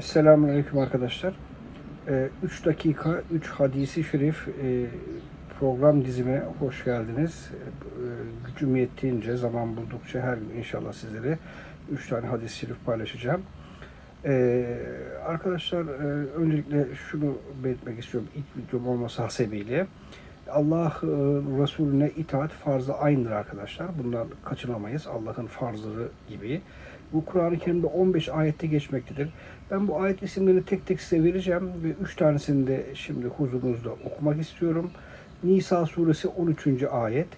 Esselamu Aleyküm arkadaşlar. 3 dakika 3 hadisi şerif e, program dizime hoş geldiniz. Gücüm yettiğince, zaman buldukça her gün inşallah sizlere 3 tane hadis-i şerif paylaşacağım. E, Arkadaşlar e, öncelikle şunu belirtmek istiyorum ilk videom olması hasebiyle. Allah e, Resulüne itaat farzı aynıdır arkadaşlar. Bundan kaçınamayız. Allah'ın farzları gibi. Bu Kur'an-ı Kerim'de 15 ayette geçmektedir. Ben bu ayet isimlerini tek tek size vereceğim ve 3 tanesini de şimdi huzurunuzda okumak istiyorum. Nisa suresi 13. ayet.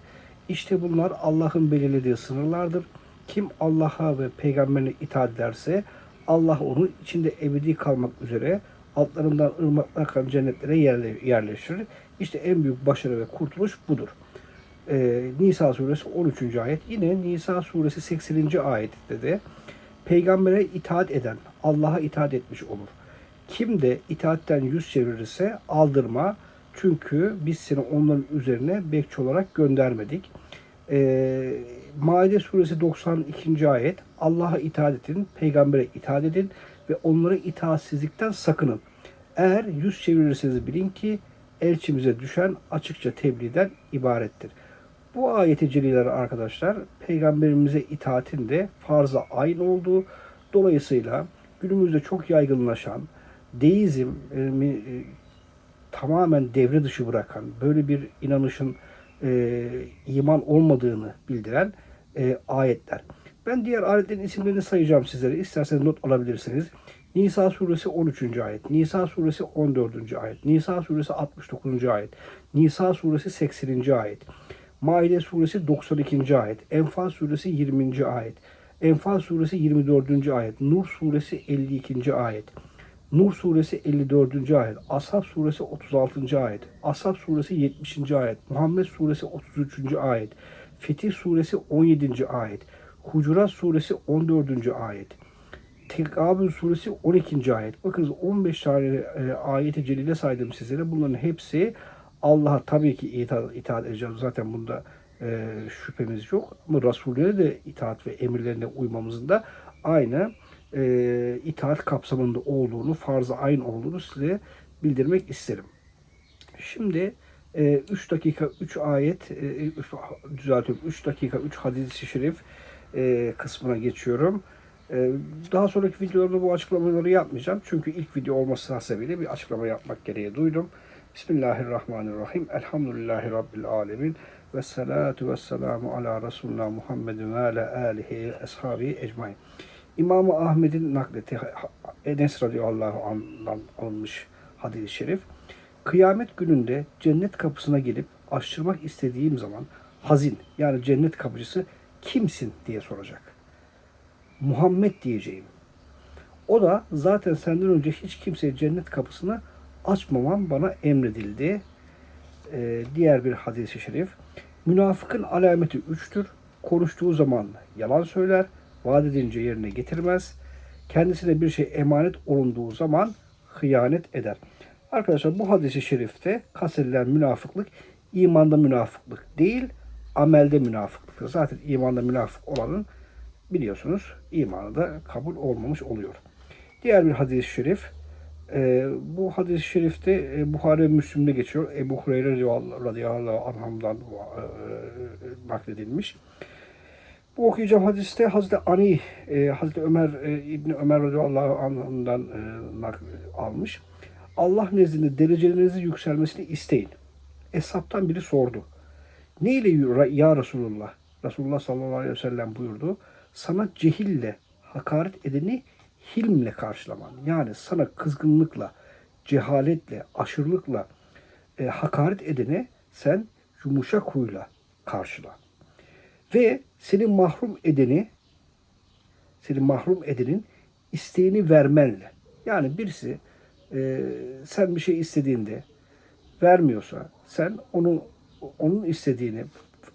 İşte bunlar Allah'ın belirlediği sınırlardır. Kim Allah'a ve peygamberine itaat ederse Allah onun içinde ebedi kalmak üzere altlarından ırmaklar akan cennetlere yerle- yerleştirir. İşte en büyük başarı ve kurtuluş budur. Ee, Nisa suresi 13. ayet. Yine Nisa suresi 80. ayette de peygambere itaat eden Allah'a itaat etmiş olur. Kim de itaatten yüz çevirirse aldırma. Çünkü biz seni onların üzerine bekçi olarak göndermedik. Ee, Maide suresi 92. ayet Allah'a itaat edin, peygambere itaat edin ve onlara itaatsizlikten sakının. Eğer yüz çevirirseniz bilin ki elçimize düşen açıkça tebliğden ibarettir. Bu ayeti celiler arkadaşlar peygamberimize itaatin de farza aynı olduğu dolayısıyla günümüzde çok yaygınlaşan deizm e, e, tamamen devre dışı bırakan böyle bir inanışın e, iman olmadığını bildiren e, ayetler. Ben diğer ayetlerin isimlerini sayacağım sizlere. İsterseniz not alabilirsiniz. Nisa suresi 13. ayet, Nisa suresi 14. ayet, Nisa suresi 69. ayet, Nisa suresi 80. ayet, Maide suresi 92. ayet, Enfal suresi 20. ayet, Enfal suresi 24. ayet, Nur suresi 52. ayet, Nur suresi 54. ayet, Ashab suresi 36. ayet, Ashab suresi 70. ayet, Muhammed suresi 33. ayet, Fetih suresi 17. ayet, Hucurat suresi 14. ayet, Tekabül suresi 12. ayet. Bakınız 15 tane e, ayeti celile saydım sizlere. Bunların hepsi Allah'a tabii ki itaat, itaat edeceğiz. Zaten bunda e, şüphemiz yok. Ama Resulüne de itaat ve emirlerine uymamızın da aynı e, itaat kapsamında olduğunu, farz-ı ayn olduğunu size bildirmek isterim. Şimdi 3 dakika 3 ayet, e, düzeltiyorum 3 dakika 3 hadis-i şerif e, kısmına geçiyorum. E, Daha sonraki videolarda bu açıklamaları yapmayacağım. Çünkü ilk video olması hasebiyle bir açıklama yapmak gereği duydum. Bismillahirrahmanirrahim. Elhamdülillahi Rabbil alemin. Ve salatu ve selamu ala Resulina Muhammedin ve ala alihi ve ashabi ecmain. İmam-ı Ahmet'in nakleti Enes radıyallahu anh'dan alınmış hadis-i şerif. Kıyamet gününde cennet kapısına gelip açtırmak istediğim zaman hazin yani cennet kapıcısı kimsin diye soracak. Muhammed diyeceğim. O da zaten senden önce hiç kimseye cennet kapısını açmamam bana emredildi. Ee, diğer bir hadis-i şerif. Münafıkın alameti üçtür. Konuştuğu zaman yalan söyler, vaat edince yerine getirmez. Kendisine bir şey emanet olunduğu zaman hıyanet eder. Arkadaşlar bu hadis-i şerifte kastedilen münafıklık imanda münafıklık değil, amelde münafıklıktır. Zaten imanda münafık olanın biliyorsunuz imanı da kabul olmamış oluyor. Diğer bir hadis-i şerif e, bu hadis-i şerifte e, Buhari ve Müslim'de geçiyor. Ebu Hureyre radıyallahu anhamdan e, nakledilmiş. Bu okuyacağım hadiste Hazreti Ali, e, Hazreti Ömer, e, İbni Ömer radıyallahu anh'dan e, almış. Allah nezdinde derecelerinizi yükselmesini isteyin. Eshabtan biri sordu. Ne ile ya Resulullah? Resulullah sallallahu aleyhi ve sellem buyurdu. Sana cehille hakaret edeni hilmle karşılaman. Yani sana kızgınlıkla, cehaletle, aşırılıkla e, hakaret edene sen yumuşak huyla karşıla. Ve seni mahrum edeni, seni mahrum edenin isteğini vermenle. Yani birisi e, sen bir şey istediğinde vermiyorsa sen onu onun istediğini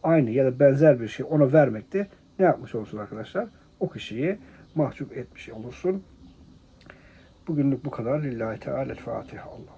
aynı ya da benzer bir şey ona vermekte ne yapmış olursun arkadaşlar? O kişiyi mahcup etmiş olursun. Bugünlük bu kadar. Lillahi Teala Fatiha. Allah.